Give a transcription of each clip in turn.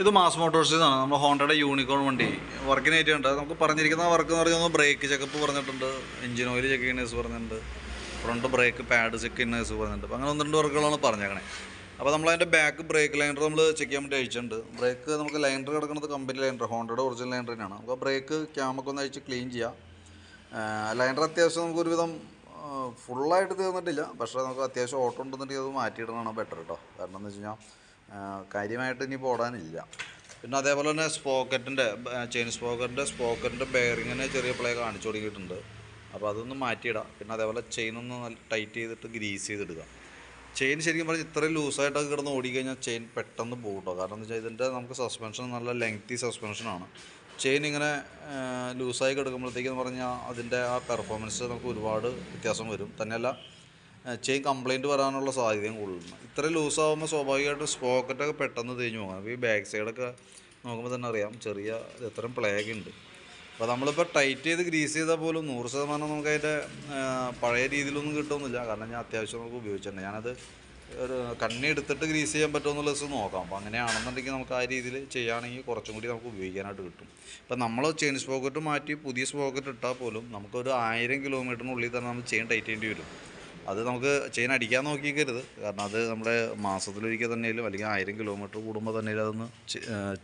ഇത് mass Motors ആണ് നമ്മുടെ ഹോണ്ടയുടെ യൂണിക്കോൺ വണ്ടി. വർക്കിന് ഏറ്റുണ്ട് നമുക്ക് പറഞ്ഞിരിക്കുന്ന വർക്ക് എന്ന് പറഞ്ഞാൽ ബ്രേക്ക് ചെക്കപ്പ് പറഞ്ഞിട്ടുണ്ട്. എഞ്ചിൻ ഓയിൽ ചെക്ക് ചെയ്യുന്ന കേസ് പറഞ്ഞിട്ടുണ്ട്. ഫ്രണ്ട് ബ്രേക്ക് പാഡ് ചെക്ക് ചെയ്യുന്ന കേസ് പറഞ്ഞിട്ടുണ്ട്. അപ്പോൾ അങ്ങനെ ഒന്ന് രണ്ട് വർക്കുകളാണ് പറഞ്ഞേക്കണേ. അപ്പോൾ നമ്മൾ അതിന്റെ ബാക്ക് ബ്രേക്ക് ലൈനർ നമ്മൾ ചെക്ക് ചെയ്യാൻ വേണ്ടി അയച്ചിട്ടുണ്ട് ബ്രേക്ക് നമുക്ക് ലൈനർ കിടക്കുന്നത് കമ്പനി ലൈനർ ഹോണ്ടയുടെ ഒറിജിനൽ ലൈനർ തന്നെയാണ്. നമുക്ക് ബ്രേക്ക് ക്യാമൊക്കെ ഒന്ന് അയച്ച് ക്ലീൻ ചെയ്യാം. ലൈനർ അത്യാവശ്യം നമുക്ക് ഒരുവിധം ഫുള്ളായിട്ട് തീർന്നിട്ടില്ല. പക്ഷേ നമുക്ക് അത്യാവശ്യം ഓട്ടം ഉണ്ടെന്നുണ്ടെങ്കിൽ അത് മാറ്റിയിടുന്നതാണ് ബെറ്റർ കേട്ടോ കാരണം എന്ന് വെച്ച് കഴിഞ്ഞാൽ കാര്യമായിട്ട് ഇനി ഓടാനില്ല പിന്നെ അതേപോലെ തന്നെ സ്പോക്കറ്റിന്റെ ചെയിൻ സ്പോക്കറ്റിന്റെ സ്പോക്കറ്റിന്റെ ബെയറിങ്ങിന് ചെറിയ പ്ലേ കാണിച്ചു തുടങ്ങിയിട്ടുണ്ട് അപ്പോൾ അതൊന്ന് മാറ്റിയിടാം. പിന്നെ അതേപോലെ ചെയിൻ ഒന്ന് നല്ല ടൈറ്റ് ചെയ്തിട്ട് ഗ്രീസ് ചെയ്തിടുക. ചെയിൻ ശരിക്കും പറഞ്ഞാൽ ഇത്രയും ലൂസായിട്ടൊക്കെ കിടന്ന് ഓടിക്കഴിഞ്ഞാൽ ചെയിൻ പെട്ടെന്ന് പോകട്ടോ കാരണം എന്താ വെച്ചാൽ ഇതിന്റെ നമുക്ക് സസ്പെൻഷൻ നല്ല ലെങ്തി സസ്പെൻഷനാണ് ചെയിൻ ഇങ്ങനെ ലൂസായി കിടക്കുമ്പോഴത്തേക്കെന്ന് പറഞ്ഞാൽ അതിന്റെ ആ പെർഫോമൻസ് നമുക്ക് ഒരുപാട് വ്യത്യാസം വരും. തന്നെയല്ല ചെയിൻ കംപ്ലൈന്റ് വരാനുള്ള സാധ്യതയും കൂടുതലാണ് ഇത്രയും ലൂസാകുമ്പോൾ സ്വാഭാവികമായിട്ടും സ്പോക്കറ്റൊക്കെ പെട്ടെന്ന് തേഞ്ഞു പോകാം. അപ്പോൾ ഈ ബാക്ക് സൈഡൊക്കെ നോക്കുമ്പോൾ തന്നെ അറിയാം ചെറിയ ഇത്രയും പ്ലേഗ് ഉണ്ട്. അപ്പോൾ നമ്മളിപ്പോൾ ടൈറ്റ് ചെയ്ത് ഗ്രീസ് ചെയ്താൽ പോലും നൂറ് ശതമാനം നമുക്ക് അതിന്റെ പഴയ രീതിയിലൊന്നും കിട്ടുമെന്നില്ല കാരണം ഞാൻ അത്യാവശ്യം നമുക്ക് ഉപയോഗിച്ചിട്ടുണ്ട് ഞാനത് ഒരു കണ്ണി എടുത്തിട്ട് ഗ്രീസ് ചെയ്യാൻ പറ്റുമെന്നുള്ള ദിവസം നോക്കാം. അപ്പോൾ അങ്ങനെയാണെന്നുണ്ടെങ്കിൽ നമുക്ക് ആ രീതിയിൽ ചെയ്യുകയാണെങ്കിൽ കുറച്ചും കൂടി നമുക്ക് ഉപയോഗിക്കാനായിട്ട് കിട്ടും. ഇപ്പം നമ്മൾ ചെയിൻ സ്പോക്കറ്റ് മാറ്റി പുതിയ സ്പോക്കറ്റ് ഇട്ടാൽ പോലും നമുക്കൊരു ആയിരം കിലോമീറ്ററിനുള്ളിൽ തന്നെ നമ്മൾ ചെയിൻ ടൈറ്റ് ചെയ്യേണ്ടി വരും. അത് നമുക്ക് ചെയിൻ അടിക്കാൻ നോക്കിക്കരുത്. കാരണം അത് നമ്മുടെ മാസത്തിലൊരിക്കൽ തന്നെയാലും അല്ലെങ്കിൽ ആയിരം കിലോമീറ്റർ കൂടുമ്പോൾ തന്നെ അതൊന്ന്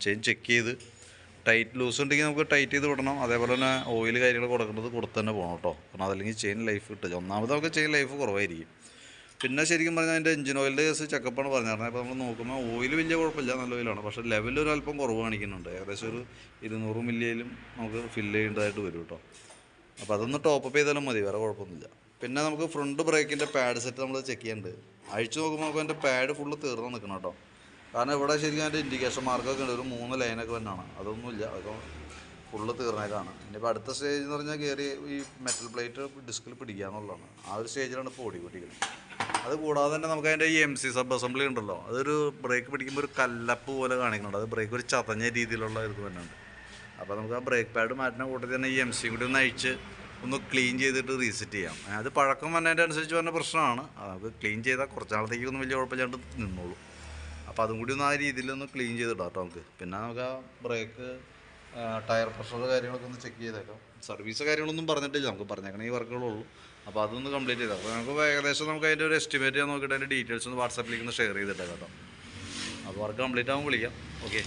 ചെയിൻ ചെക്ക് ചെയ്ത് ടൈറ്റ് ലൂസ് ഉണ്ടെങ്കിൽ നമുക്ക് ടൈറ്റ് ചെയ്ത് വിടണം. അതേപോലെ തന്നെ ഓയിൽ കാര്യങ്ങൾ കൊടുക്കേണ്ടത് കൊടുത്ത് തന്നെ പോകണം കേട്ടോ കാരണം അതല്ലെങ്കിൽ ചെയിൻ ലൈഫ് കിട്ടുക ഒന്നാമത് നമുക്ക് ചെയിൻ ലൈഫ് കുറവായിരിക്കും. പിന്നെ ശരിക്കും പറഞ്ഞാൽ അതിന്റെ എഞ്ചിൻ ഓയിലിന്റെ കേസ് ചെക്കപ്പാണ് പറഞ്ഞിരുന്നത് അപ്പോൾ നമ്മൾ നോക്കുമ്പോൾ ഓയിൽ വലിയ കുഴപ്പമില്ല നല്ല ഓയിലാണ് പക്ഷേ ലെവൽ ഒരു അല്പം കുറവ് കാണിക്കുന്നുണ്ട്. ഏകദേശം ഒരു ഇരുന്നൂറ് മില്ലിയിലും നമുക്ക് ഫില്ല് ചെയ്യേണ്ടതായിട്ട് വരും കേട്ടോ അപ്പോൾ അതൊന്ന് ടോപ്പ് അപ്പ് ചെയ്താലും മതി വേറെ കുഴപ്പമൊന്നുമില്ല. പിന്നെ നമുക്ക് ഫ്രണ്ട് ബ്രേക്കിന്റെ പാഡ് സെറ്റ് നമ്മൾ ചെക്ക് ചെയ്യേണ്ടത് അഴിച്ചു നോക്കുമ്പോൾ നമുക്ക് അതിന്റെ പാഡ് ഫുള്ള് തീർന്ന് നിൽക്കണം കേട്ടോ കാരണം ഇവിടെ ശരിക്കും അതിന്റെ ഇൻഡിക്കേഷൻ മാർക്കൊക്കെ ഉണ്ട് ഒരു മൂന്ന് ലൈനൊക്കെ തന്നെയാണ് അതൊന്നുമില്ല അതൊക്കെ ഫുള്ള് തീർന്നേക്കാണ്. ഇനിയിപ്പോൾ അടുത്ത സ്റ്റേജ് എന്ന് പറഞ്ഞാൽ കയറി ഈ മെറ്റൽ പ്ലേറ്റ് ഡിസ്കിൽ പിടിക്കുക എന്നുള്ളതാണ്. ആ ഒരു സ്റ്റേജിലാണ് ഇപ്പോൾ ഓടിക്കൊണ്ടിരിക്കുന്നത് അത് കൂടാതെ തന്നെ നമുക്ക് അതിന്റെ ഈ എം സി സബ് അസംബ്ലി ഉണ്ടല്ലോ അതൊരു ബ്രേക്ക് പിടിക്കുമ്പോൾ ഒരു കല്ലപ്പ് പോലെ കാണിക്കുന്നുണ്ട് അത് ബ്രേക്ക് ഒരു ചതഞ്ഞ രീതിയിലുള്ള ഇത് തന്നെയുണ്ട് അപ്പോൾ നമുക്ക് ആ ബ്രേക്ക് പാഡ് മാറ്റുന്ന കൂട്ടത്തിൽ തന്നെ ഈ എം സി കൂടി ഒന്ന് അഴിച്ച് ഒന്ന് ക്ലീൻ ചെയ്തിട്ട് റീസെറ്റ് ചെയ്യാം. അത് പഴക്കം വന്നതിന്റെ അനുസരിച്ച് വരുന്ന പ്രശ്നമാണ്. അത് ക്ലീൻ ചെയ്താൽ കുറച്ച് നാളത്തേക്കൊന്നും വലിയ കുഴപ്പമില്ലാണ്ട് നിന്നോളൂ. അപ്പോൾ അതും കൂടി ഒന്ന് ആ രീതിയിൽ ഒന്ന് ക്ലീൻ ചെയ്തിടാം കേട്ടോ നമുക്ക്. പിന്നെ നമുക്ക് ആ ബ്രേക്ക് ടയർ പ്രഷർ കാര്യങ്ങളൊക്കെ ഒന്ന് ചെക്ക് ചെയ്തേക്കാം. സർവീസ് കാര്യങ്ങളൊന്നും പറഞ്ഞിട്ടില്ല. നമുക്ക് പറഞ്ഞേക്കണേ ഈ വർക്കുകളുള്ളൂ. അപ്പോൾ അതൊന്ന് കംപ്ലീറ്റ് ചെയ്താൽ അപ്പോൾ നമുക്ക് ഏകദേശം നമുക്ക് അതിന്റെ ഒരു എസ്റ്റിമേറ്റ് ചെയ്യാൻ നോക്കിയിട്ട് അതിന്റെ ഡീറ്റെയിൽസ് ഒന്ന് വാട്സാപ്പിലേക്ക് ഒന്ന് ഷെയർ ചെയ്തിട്ടേക്കാം കേട്ടോ അപ്പോൾ വർക്ക് കംപ്ലീറ്റ് ആകുമ്പോൾ വിളിക്കാം. ഓക്കെ